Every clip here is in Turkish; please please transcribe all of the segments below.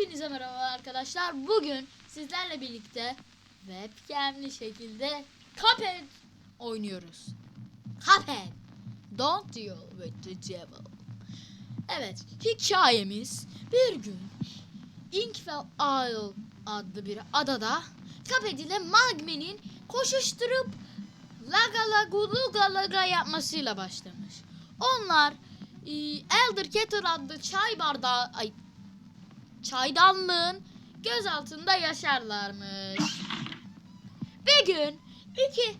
Hepinize merhaba arkadaşlar. Bugün sizlerle birlikte webcamli şekilde Cuphead oynuyoruz. Cuphead. Don't deal with the devil. Evet, hikayemiz bir gün Inkfell Isle adlı bir adada Cuphead ile Magme'nin koşuşturup laga lagu laga yapmasıyla başlamış. Onlar e, Elder Kettle adlı çay bardağı ay çaydanlığın göz altında yaşarlarmış. Bir gün iki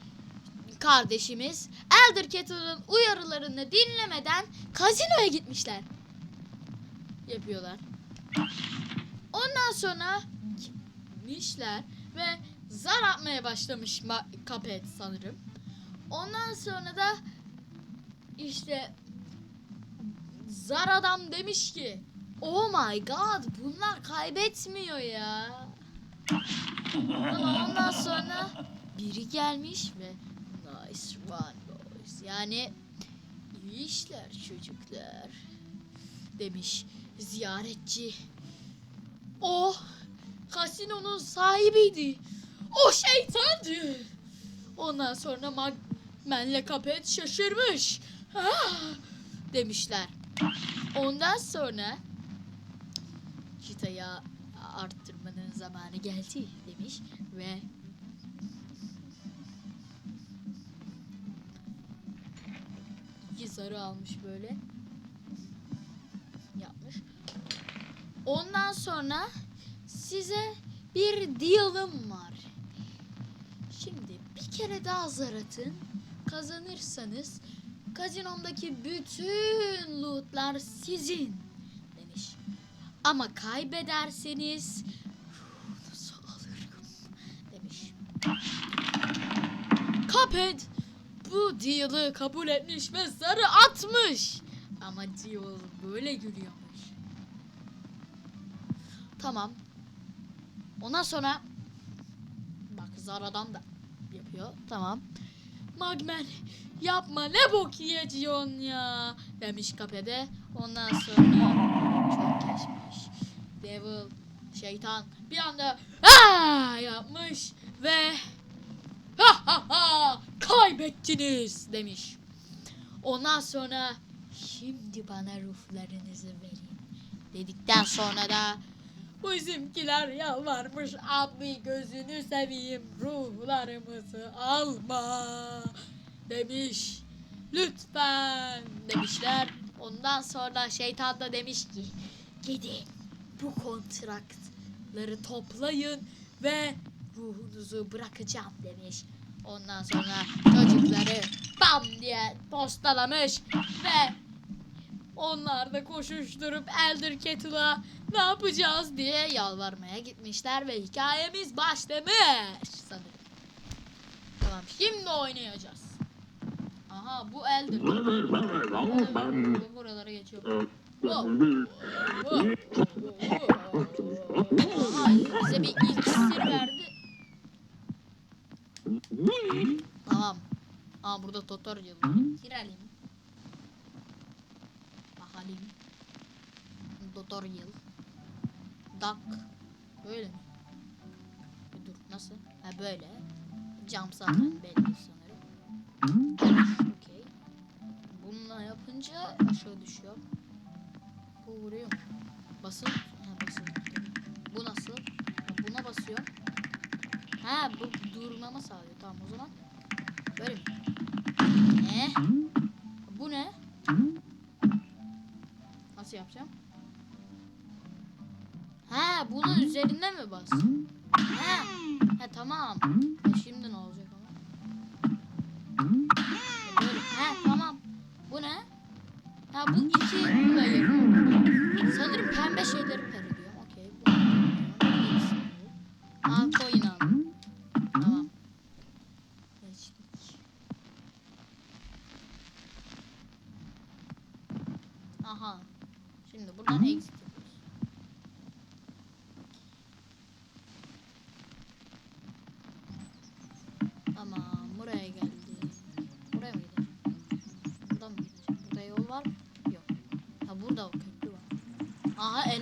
kardeşimiz Elder Kettle'ın uyarılarını dinlemeden kazinoya gitmişler. Yapıyorlar. Ondan sonra gitmişler ve zar atmaya başlamış Cuphead sanırım. Ondan sonra da işte zar adam demiş ki Oh my god bunlar kaybetmiyor ya. Ondan sonra biri gelmiş ve nice one boys. Yani iyi işler çocuklar demiş ziyaretçi. O kasinonun sahibiydi. O şeytandı. Ondan sonra Magmen'le Kapet şaşırmış. Ah, demişler. Ondan sonra çıtayı arttırmanın zamanı geldi demiş ve iki zarı almış böyle yapmış. Ondan sonra size bir deal'ım var. Şimdi bir kere daha zar atın. Kazanırsanız kazinomdaki bütün lootlar sizin. Ama kaybederseniz nasıl alırım demiş. Cuphead bu deal'ı kabul etmiş ve zarı atmış. Ama deal böyle gülüyormuş. Tamam. Ondan sonra bak zar adam da yapıyor. Tamam. Magmen yapma ne bok yiyeceksin ya demiş kapede. Ondan sonra. Devil şeytan bir anda aa yapmış ve ha ha ha kaybettiniz demiş. Ondan sonra şimdi bana ruhlarınızı verin dedikten sonra da Bizimkiler yalvarmış abi gözünü seveyim ruhlarımızı alma demiş. Lütfen demişler. Ondan sonra şeytan da demiş ki gidin bu kontratları toplayın ve ruhunuzu bırakacağım demiş. Ondan sonra çocukları bam diye postalamış ve onlar da koşuşturup Elder Kettle'a ne yapacağız diye yalvarmaya gitmişler ve hikayemiz başlamış sanırım. Tamam şimdi oynayacağız. Aha bu Elder. Bu Buralara geçiyor. Wow. Aha bize bir iksir verdi. Tamam. Aa burada Totor yılı. Girelim. Bakalım. Doktor yıl. Dak. Böyle mi? Dur nasıl? Ha böyle. Cam zaten belli sanırım. Yapınca aşağı düşüyor. Bu vuruyor? Basın. Ha basın. Bu nasıl? Ha, buna basıyor. Ha bu durmama sağlıyor. Tamam o zaman. Böyle mi? Ne? Bu ne? Nasıl yapacağım? Ha bunun üzerinde mi bas? Ha, ha tamam. Ha, şimdi ne Ha bu iki hayır. Sanırım pembe şeyleri parılıyor. Okey. Aa coin aldım. Tamam. Geçtik. Aha. Şimdi buradan exit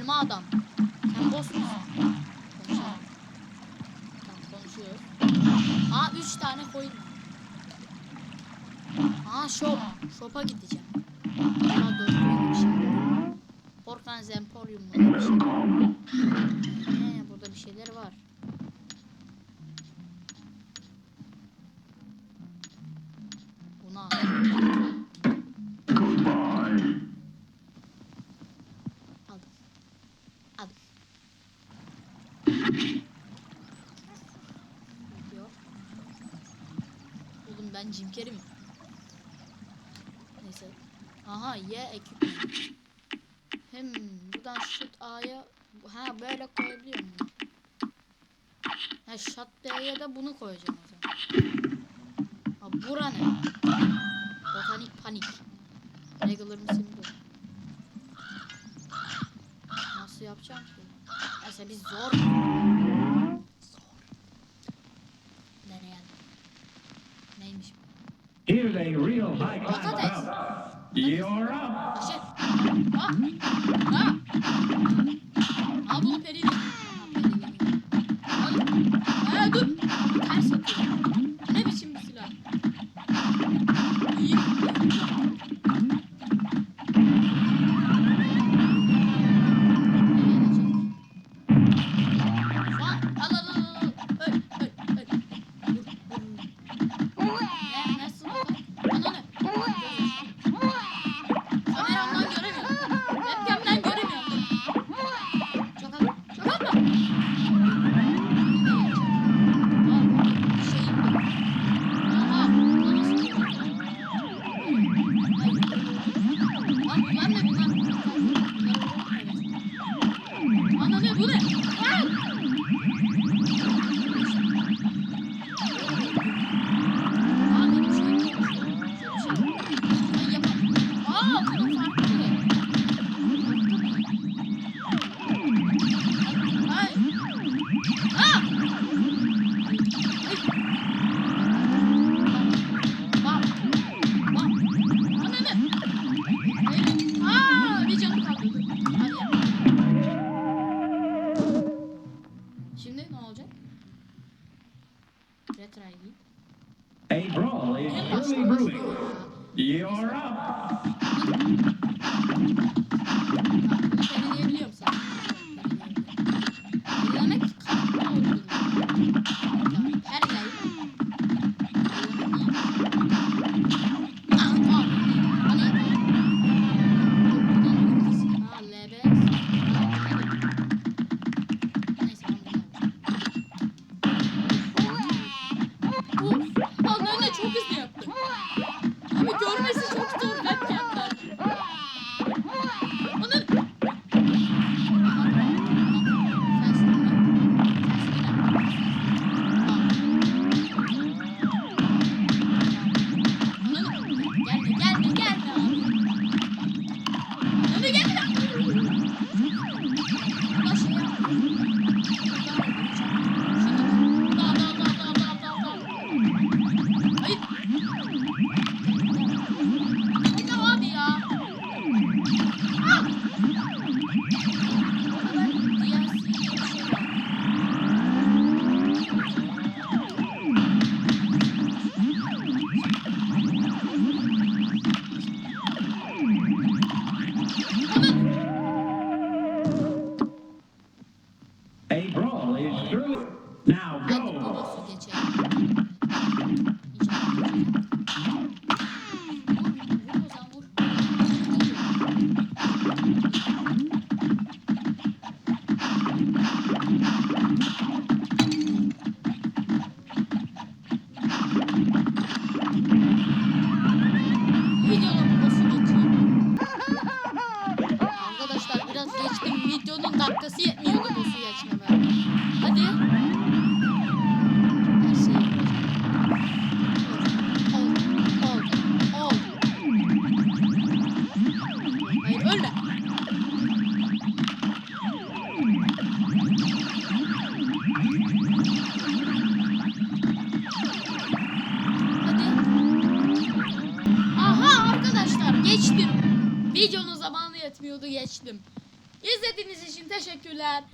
Ama adam. Sen boss musun? Konuşalım. Tamam konuşuyoruz. Aa 3 tane koyun. Aa shop. Shop'a gideceğim. Ama doğru bir şey. Porkan Zemporium mu? Bir şey. ee, burada bir şeyler var. Ben Jim Carrey miyim? Neyse. Aha ye ekipman. Hem buradan shoot A'ya ha böyle koyabiliyor muyum? Ha shot B'ye de bunu koyacağım o zaman. Ha bura ne? Botanik panik. Regular mısın bu? Nasıl yapacağım ki? Mesela biz. Zor. A real high class bout. You're up. A brawl is surely brewing. You're up. Videonun boss'u geçeyim. Arkadaşlar biraz geçtim. Videonun dakikası yetmiyordu boss'u geçmeme. Hadi. Her şeyi yapacağım. Ol, ol, ol. Hayır ölme. Geçtim. İzlediğiniz için teşekkürler.